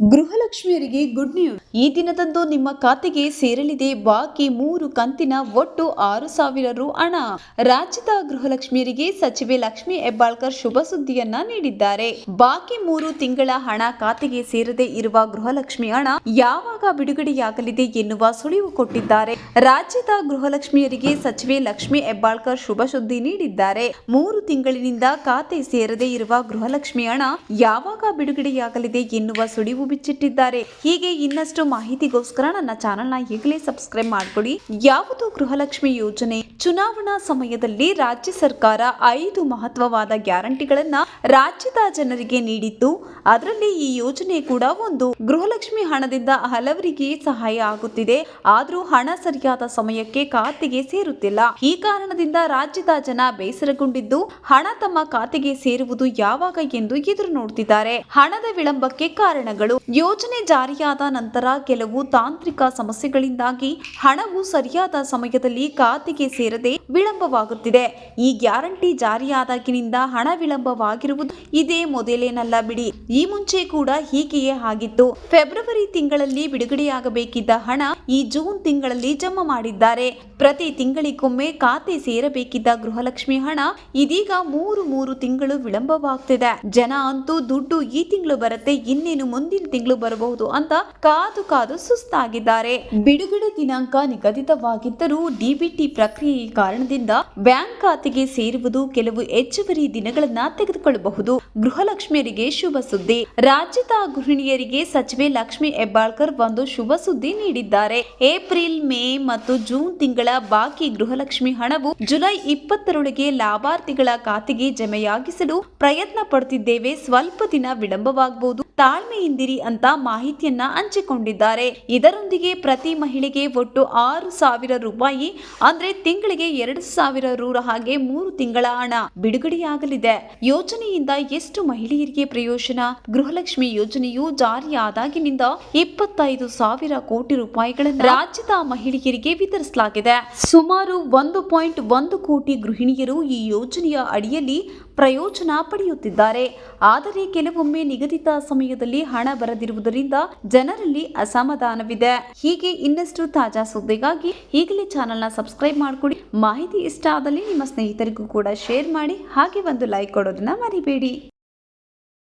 ಗೃಹಲಕ್ಷ್ಮಿಯರಿಗೆ good news ಈ ದಿನದಂದು ನಿಮ್ಮ ಖಾತೆಗೆ ಸೇರಲಿದೆ. ಬಾಕಿ ಮೂರು ಕಂತಿನ ಒಟ್ಟು ಆರು ಸಾವಿರ ರು ಹಣ. ರಾಜ್ಯದ ಗೃಹಲಕ್ಷ್ಮಿಯರಿಗೆ ಸಚಿವೆ ಲಕ್ಷ್ಮಿ ಹೆಬ್ಬಾಳ್ಕರ್ ಶುಭ ಸುದ್ದಿಯನ್ನ ನೀಡಿದ್ದಾರೆ. ಬಾಕಿ ಮೂರು ತಿಂಗಳ ಹಣ ಖಾತೆಗೆ ಸೇರದೆ ಇರುವ ಗೃಹಲಕ್ಷ್ಮಿ ಹಣ ಯಾವಾಗ ಬಿಡುಗಡೆಯಾಗಲಿದೆ ಎನ್ನುವ ಸುಳಿವು ಕೊಟ್ಟಿದ್ದಾರೆ. ರಾಜ್ಯದ ಗೃಹಲಕ್ಷ್ಮಿಯರಿಗೆ ಸಚಿವೆ ಲಕ್ಷ್ಮಿ ಹೆಬ್ಬಾಳ್ಕರ್ ಶುಭ ಸುದ್ದಿ ನೀಡಿದ್ದಾರೆ. ಮೂರು ತಿಂಗಳಿನಿಂದ ಖಾತೆ ಸೇರದೆ ಇರುವ ಗೃಹಲಕ್ಷ್ಮಿ ಹಣ ಯಾವಾಗ ಬಿಡುಗಡೆಯಾಗಲಿದೆ ಎನ್ನುವ ಸುಳಿವು ಬಿಚ್ಚಿಟ್ಟಿದ್ದಾರೆ. ಹೀಗೆ ಇನ್ನಷ್ಟು ಮಾಹಿತಿಗೋಸ್ಕರ ನನ್ನ ಚಾನೆಲ್ನ ಈಗಲೇ ಸಬ್ಸ್ಕ್ರೈಬ್ ಮಾಡಿಕೊಡಿ. ಯಾವುದು ಗೃಹಲಕ್ಷ್ಮಿ ಯೋಜನೆ? ಚುನಾವಣಾ ಸಮಯದಲ್ಲಿ ರಾಜ್ಯ ಸರ್ಕಾರ ಐದು ಮಹತ್ವವಾದ ಗ್ಯಾರಂಟಿಗಳನ್ನ ರಾಜ್ಯದ ಜನರಿಗೆ ನೀಡಿತ್ತು ಅದರಲ್ಲಿ ಈ ಯೋಜನೆ ಕೂಡ ಒಂದು. ಗೃಹಲಕ್ಷ್ಮಿ ಹಣದಿಂದ ಹಲವರಿಗೆ ಸಹಾಯ ಆಗುತ್ತಿದೆ. ಆದ್ರೂ ಹಣ ಸರಿಯಾದ ಸಮಯಕ್ಕೆ ಖಾತೆಗೆ ಸೇರುತ್ತಿಲ್ಲ. ಈ ಕಾರಣದಿಂದ ರಾಜ್ಯದ ಜನ ಬೇಸರಗೊಂಡಿದ್ದು, ಹಣ ತಮ್ಮ ಖಾತೆಗೆ ಸೇರುವುದು ಯಾವಾಗ ಎಂದು ಎದುರು ನೋಡ್ತಿದ್ದಾರೆ. ಹಣದ ವಿಳಂಬಕ್ಕೆ ಕಾರಣಗಳು ಯೋಜನೆ ಜಾರಿಯಾದ ನಂತರ ಕೆಲವು ತಾಂತ್ರಿಕ ಸಮಸ್ಯೆಗಳಿಂದಾಗಿ ಹಣವು ಸರಿಯಾದ ಸಮಯದಲ್ಲಿ ಖಾತೆಗೆ ಸೇರದೆ ವಿಳಂಬವಾಗುತ್ತಿದೆ. ಈ ಗ್ಯಾರಂಟಿ ಜಾರಿಯಾದಾಗಿನಿಂದ ಹಣ ವಿಳಂಬವಾಗಿರುವುದು ಇದೇ ಮೊದಲೇನಲ್ಲ ಬಿಡಿ. ಈ ಮುಂಚೆ ಕೂಡ ಹೀಗೆಯೇ ಆಗಿತ್ತು. ಫೆಬ್ರವರಿ ತಿಂಗಳಲ್ಲಿ ಬಿಡುಗಡೆಯಾಗಬೇಕಿದ್ದ ಹಣ ಈ ಜೂನ್ ತಿಂಗಳಲ್ಲಿ ಜಮಾ ಮಾಡಿದ್ದಾರೆ. ಪ್ರತಿ ತಿಂಗಳಿಗೊಮ್ಮೆ ಖಾತೆ ಸೇರಬೇಕಿದ್ದ ಗೃಹಲಕ್ಷ್ಮಿ ಹಣ ಇದೀಗ ಮೂರು ಮೂರು ತಿಂಗಳು ವಿಳಂಬವಾಗ್ತಿದೆ. ಜನ ಅಂತೂ ದುಡ್ಡು ಈ ತಿಂಗಳು ಬರುತ್ತೆ, ಇನ್ನೇನು ಮುಂದಿನ ತಿಂಗಳು ಬರಬಹುದು ಅಂತ ಕಾದು ಕಾದು ಸುಸ್ತಾಗಿದ್ದಾರೆ. ಬಿಡುಗಡೆ ದಿನಾಂಕ ನಿಗದಿತವಾಗಿದ್ದರೂ ಡಿಬಿಟಿ ಪ್ರಕ್ರಿಯೆ ಕಾರಣದಿಂದ ಬ್ಯಾಂಕ್ ಖಾತೆಗೆ ಸೇರುವುದು ಕೆಲವು ಹೆಚ್ಚುವರಿ ದಿನಗಳನ್ನ ತೆಗೆದುಕೊಳ್ಳಬಹುದು. ಗೃಹಲಕ್ಷ್ಮಿಯರಿಗೆ ಶುಭ ಸುದ್ದಿ. ರಾಜ್ಯದ ಗೃಹಿಣಿಯರಿಗೆ ಸಚಿವೆ ಲಕ್ಷ್ಮಿ ಹೆಬ್ಬಾಳ್ಕರ್ ಒಂದು ಶುಭ ಸುದ್ದಿ ನೀಡಿದ್ದಾರೆ. ಏಪ್ರಿಲ್, ಮೇ ಮತ್ತು ಜೂನ್ ತಿಂಗಳ ಬಾಕಿ ಗೃಹಲಕ್ಷ್ಮಿ ಹಣವು ಜುಲೈ ಇಪ್ಪತ್ತರೊಳಗೆ ಲಾಭಾರ್ಥಿಗಳ ಖಾತೆಗೆ ಜಮೆಯಾಗಿಸಲು ಪ್ರಯತ್ನ ಪಡುತ್ತಿದ್ದೇವೆ. ಸ್ವಲ್ಪ ದಿನ ವಿಳಂಬವಾಗಬಹುದು. ತಾಳ್ಮೆಯಿಂದಿರಿ ಅಂತ ಮಾಹಿತಿಯನ್ನ ಹಂಚಿಕೊಂಡಿದ್ದಾರೆ. ಇದರೊಂದಿಗೆ ಪ್ರತಿ ಮಹಿಳೆಗೆ ಒಟ್ಟು ಆರು ಸಾವಿರ ರೂಪಾಯಿ, ಅಂದ್ರೆ ತಿಂಗಳಿಗೆ ಎರಡು ಸಾವಿರ ರೂರ ಹಾಗೆ ಮೂರು ತಿಂಗಳ ಹಣ ಬಿಡುಗಡೆಯಾಗಲಿದೆ. ಯೋಜನೆಯಿಂದ ಎಷ್ಟು ಮಹಿಳೆಯರಿಗೆ ಪ್ರಯೋಜನ? ಗೃಹಲಕ್ಷ್ಮಿ ಯೋಜನೆಯು ಜಾರಿಯಾದಾಗಿನಿಂದ ಇಪ್ಪತ್ತೈದು ಸಾವಿರ ಕೋಟಿ ರೂಪಾಯಿಗಳನ್ನು ರಾಜ್ಯದ ಮಹಿಳೆಯರಿಗೆ ವಿತರಿಸಲಾಗಿದೆ. ಸುಮಾರು ಒಂದು ಪಾಯಿಂಟ್ ಒಂದು ಕೋಟಿ ಗೃಹಿಣಿಯರು ಈ ಯೋಜನೆಯ ಅಡಿಯಲ್ಲಿ ಪ್ರಯೋಜನ ಪಡೆಯುತ್ತಿದ್ದಾರೆ. ಆದರೆ ಕೆಲವೊಮ್ಮೆ ನಿಗದಿತ ಸಮಯದಲ್ಲಿ ಹಣ ಬರದಿರುವುದರಿಂದ ಜನರಲ್ಲಿ ಅಸಮಾಧಾನವಿದೆ. ಹೀಗೆ ಇನ್ನಷ್ಟು ತಾಜಾ ಸುದ್ದಿಗಾಗಿ ಈಗಲೇ ಚಾನೆಲ್ನ ಸಬ್ಸ್ಕ್ರೈಬ್ ಮಾಡಿಕೊಡಿ. ಮಾಹಿತಿ ಇಷ್ಟ ಆದಲ್ಲಿ ನಿಮ್ಮ ಸ್ನೇಹಿತರಿಗೂ ಕೂಡ ಶೇರ್ ಮಾಡಿ. ಹಾಗೆ ಒಂದು ಲೈಕ್ ಕೊಡೋದನ್ನ ಮರಿಬೇಡಿ.